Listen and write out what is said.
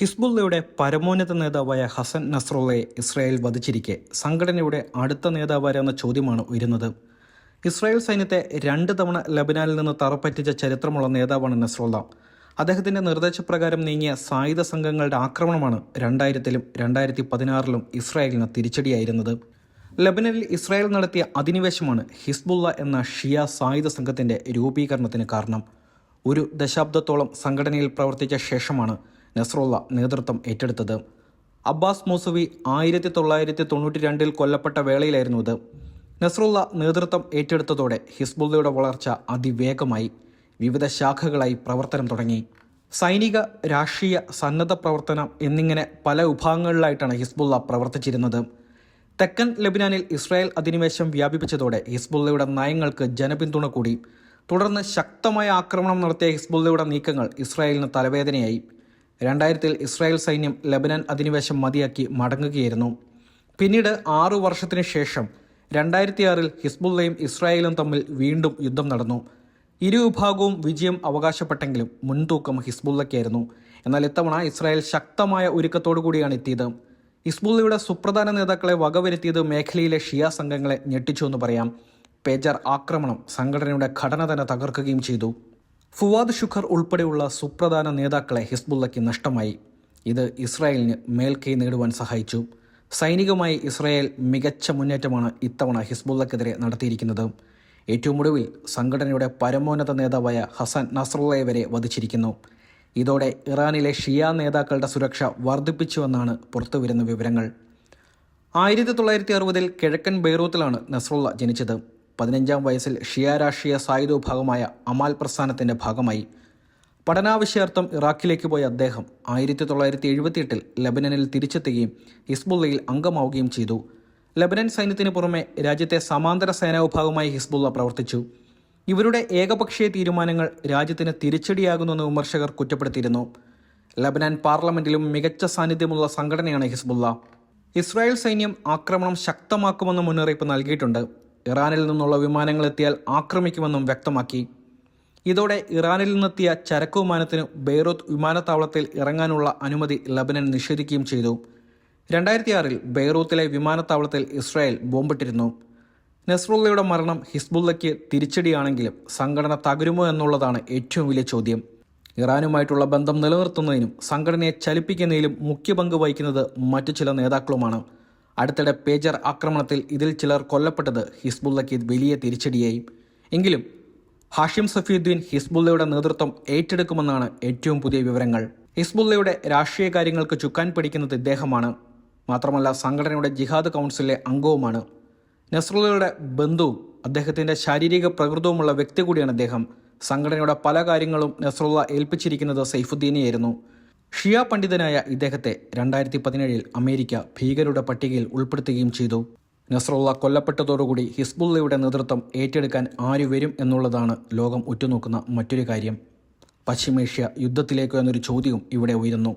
ഹിസ്ബുള്ളയുടെ പരമോന്നത നേതാവായ ഹസൻ നസ്രുള്ളയെ ഇസ്രായേൽ വധിച്ചിരിക്കെ. സംഘടനയുടെ അടുത്ത നേതാവാരെന്ന ചോദ്യമാണ് ഉയരുന്നത്. ഇസ്രായേൽ സൈന്യത്തെ രണ്ട് തവണ ലബനാനിൽ നിന്ന് തറപ്പറ്റിച്ച ചരിത്രമുള്ള നേതാവാണ് നസ്രുള്ള. അദ്ദേഹത്തിന്റെ നിർദ്ദേശപ്രകാരം നീങ്ങിയ സായുധ സംഘങ്ങളുടെ ആക്രമണമാണ് രണ്ടായിരത്തിലും രണ്ടായിരത്തി പതിനാറിലും ഇസ്രായേലിന് തിരിച്ചടിയായിരുന്നത്. ലബനനിൽ ഇസ്രായേൽ നടത്തിയ അധിനിവേശമാണ് ഹിസ്ബുള്ള എന്ന ഷിയ സായുധ സംഘത്തിന്റെ രൂപീകരണത്തിന് കാരണം. ഒരു ദശാബ്ദത്തോളം സംഘടനയിൽ പ്രവർത്തിച്ച ശേഷമാണ് നസ്രുള്ള നേതൃത്വം ഏറ്റെടുത്തത്. അബ്ബാസ് മൂസവി ആയിരത്തി തൊള്ളായിരത്തി തൊണ്ണൂറ്റി രണ്ടിൽ കൊല്ലപ്പെട്ട വേളയിലായിരുന്നു ഇത്. നസ്രുള്ള നേതൃത്വം ഏറ്റെടുത്തതോടെ ഹിസ്ബുള്ളയുടെ വളർച്ച അതിവേഗമായി വിവിധ ശാഖകളായി പ്രവർത്തനം തുടങ്ങി. സൈനിക രാഷ്ട്രീയ സന്നദ്ധ പ്രവർത്തനം എന്നിങ്ങനെ പല വിഭാഗങ്ങളിലായിട്ടാണ് ഹിസ്ബുള്ള പ്രവർത്തിച്ചിരുന്നത്. തെക്കൻ ലെബിനാനിൽ ഇസ്രായേൽ അധിനിവേശം വ്യാപിപ്പിച്ചതോടെ ഹിസ്ബുള്ളയുടെ നയങ്ങൾക്ക് ജനപിന്തുണ കൂടി. തുടർന്ന് ശക്തമായ ആക്രമണം നടത്തിയ ഹിസ്ബുള്ളയുടെ നീക്കങ്ങൾ ഇസ്രായേലിന് തലവേദനയായി. രണ്ടായിരത്തിൽ ഇസ്രായേൽ സൈന്യം ലബനാൻ അധിനിവേശം മതിയാക്കി മടങ്ങുകയായിരുന്നു. പിന്നീട് ആറു വർഷത്തിനു ശേഷം രണ്ടായിരത്തി ആറിൽ ഹിസ്ബുള്ളയും ഇസ്രായേലും തമ്മിൽ വീണ്ടും യുദ്ധം നടന്നു. ഇരു വിഭാഗവും വിജയം അവകാശപ്പെട്ടെങ്കിലും മുൻതൂക്കം ഹിസ്ബുള്ളയ്ക്കായിരുന്നു. എന്നാൽ ഇത്തവണ ഇസ്രായേൽ ശക്തമായ ഒരുക്കത്തോടു കൂടിയാണ് എത്തിയത്. ഹിസ്ബുള്ളയുടെ സുപ്രധാന നേതാക്കളെ വകവരുത്തിയത് മേഖലയിലെ ഷിയ സംഘങ്ങളെ ഞെട്ടിച്ചു എന്ന് പറയാം. പേജർ ആക്രമണം സംഘടനയുടെ ഘടന തന്നെ തകർക്കുകയും ചെയ്തു. ഫുവാദ് ഷുഖർ ഉൾപ്പെടെയുള്ള സുപ്രധാന നേതാക്കളെ ഹിസ്ബുള്ളയ്ക്ക് നഷ്ടമായി. ഇത് ഇസ്രായേലിന് മേൽക്കൈ നേടുവാൻ സഹായിച്ചു. സൈനികമായി ഇസ്രായേൽ മികച്ച മുന്നേറ്റമാണ് ഇത്തവണ ഹിസ്ബുള്ളക്കെതിരെ നടത്തിയിരിക്കുന്നത്. ഏറ്റവും ഒടുവിൽ സംഘടനയുടെ പരമോന്നത നേതാവായ ഹസൻ നസ്രുള്ളയെ വരെ വധിച്ചിരിക്കുന്നു. ഇതോടെ ഇറാനിലെ ഷിയ നേതാക്കളുടെ സുരക്ഷ വർദ്ധിപ്പിച്ചുവെന്നാണ് പുറത്തുവരുന്ന വിവരങ്ങൾ. ആയിരത്തി തൊള്ളായിരത്തി അറുപതിൽ കിഴക്കൻ ബെയ്റൂത്തിലാണ് നസ്രുള്ള ജനിച്ചത്. പതിനഞ്ചാം വയസ്സിൽ ഷിയ രാഷ്ട്രീയ സായുധ വിഭാഗമായ അമാൽ പ്രസ്ഥാനത്തിന്റെ ഭാഗമായി. പഠനാവശ്യാർത്ഥം ഇറാഖിലേക്ക് പോയ അദ്ദേഹം ആയിരത്തി തൊള്ളായിരത്തി എഴുപത്തിയെട്ടിൽ ലബനനിൽ തിരിച്ചെത്തുകയും ഹിസ്ബുള്ളയിൽ അംഗമാവുകയും ചെയ്തു. ലബനൻ സൈന്യത്തിന് പുറമെ രാജ്യത്തെ സമാന്തര സേനാ വിഭാഗമായി ഹിസ്ബുള്ള പ്രവർത്തിച്ചു. ഇവരുടെ ഏകപക്ഷീയ തീരുമാനങ്ങൾ രാജ്യത്തിന് തിരിച്ചടിയാകുന്നുവെന്ന് വിമർശകർ കുറ്റപ്പെടുത്തിയിരുന്നു. ലബനാൻ പാർലമെന്റിലും മികച്ച സാന്നിധ്യമുള്ള സംഘടനയാണ് ഹിസ്ബുള്ള. ഇസ്രായേൽ സൈന്യം ആക്രമണം ശക്തമാക്കുമെന്ന് മുന്നറിയിപ്പ് നൽകിയിട്ടുണ്ട്. ഇറാനിൽ നിന്നുള്ള വിമാനങ്ങൾ എത്തിയാൽ ആക്രമിക്കുമെന്നും വ്യക്തമാക്കി. ഇതോടെ ഇറാനിൽ നിന്നെത്തിയ ചരക്ക് വിമാനത്തിന് ബെയ്റൂത്ത് വിമാനത്താവളത്തിൽ ഇറങ്ങാനുള്ള അനുമതി ലബനൻ നിഷേധിക്കുകയും ചെയ്തു. രണ്ടായിരത്തി ആറിൽ ബെയ്റൂത്തിലെ വിമാനത്താവളത്തിൽ ഇസ്രായേൽ ബോംബിട്ടിരുന്നു. നെസ്റുള്ളയുടെ മരണം ഹിസ്ബുള്ളയ്ക്ക് തിരിച്ചടിയാണെങ്കിലും സംഘടന തകരുമോ എന്നുള്ളതാണ് ഏറ്റവും വലിയ ചോദ്യം. ഇറാനുമായിട്ടുള്ള ബന്ധം നിലനിർത്തുന്നതിനും സംഘടനയെ ചലിപ്പിക്കുന്നതിലും മുഖ്യ പങ്ക് വഹിക്കുന്നത് മറ്റു ചില നേതാക്കളുമാണ്. അടുത്തിടെ പേജർ ആക്രമണത്തിൽ ഇതിൽ ചിലർ കൊല്ലപ്പെട്ടത് ഹിസ്ബുള്ളയ്ക്ക് വലിയ തിരിച്ചടിയായി. എങ്കിലും ഹാഷിം സഫീദ്ദീൻ ഹിസ്ബുള്ളയുടെ നേതൃത്വം ഏറ്റെടുക്കുമെന്നാണ് ഏറ്റവും പുതിയ വിവരങ്ങൾ. ഹിസ്ബുള്ളയുടെ രാഷ്ട്രീയ കാര്യങ്ങൾക്ക് ചുക്കാൻ പിടിക്കുന്നത് ഇദ്ദേഹമാണ്. മാത്രമല്ല സംഘടനയുടെ ജിഹാദ് കൗൺസിലിലെ അംഗവുമാണ്. നസ്രുള്ളയുടെ ബന്ധുവും അദ്ദേഹത്തിന്റെ ശാരീരിക പ്രകൃതവുമുള്ള വ്യക്തി കൂടിയാണ് അദ്ദേഹം സംഘടനയുടെ പല കാര്യങ്ങളും നസ്രുള്ള ഏൽപ്പിച്ചിരിക്കുന്നത് സൈഫുദ്ദീനെയായിരുന്നു. ഷിയ പണ്ഡിതനായ ഇദ്ദേഹത്തെ രണ്ടായിരത്തി പതിനേഴിൽ അമേരിക്ക ഭീകരരുടെ പട്ടികയിൽ ഉൾപ്പെടുത്തുകയും ചെയ്തു. നസ്രുള്ള കൊല്ലപ്പെട്ടതോടുകൂടി ഹിസ്ബുള്ളയുടെ നേതൃത്വം ഏറ്റെടുക്കാൻ ആര് വരും എന്നുള്ളതാണ് ലോകം ഉറ്റുനോക്കുന്ന മറ്റൊരു കാര്യം. പശ്ചിമേഷ്യ യുദ്ധത്തിലേക്കോ എന്നൊരു ചോദ്യവും ഇവിടെ ഉയരുന്നു.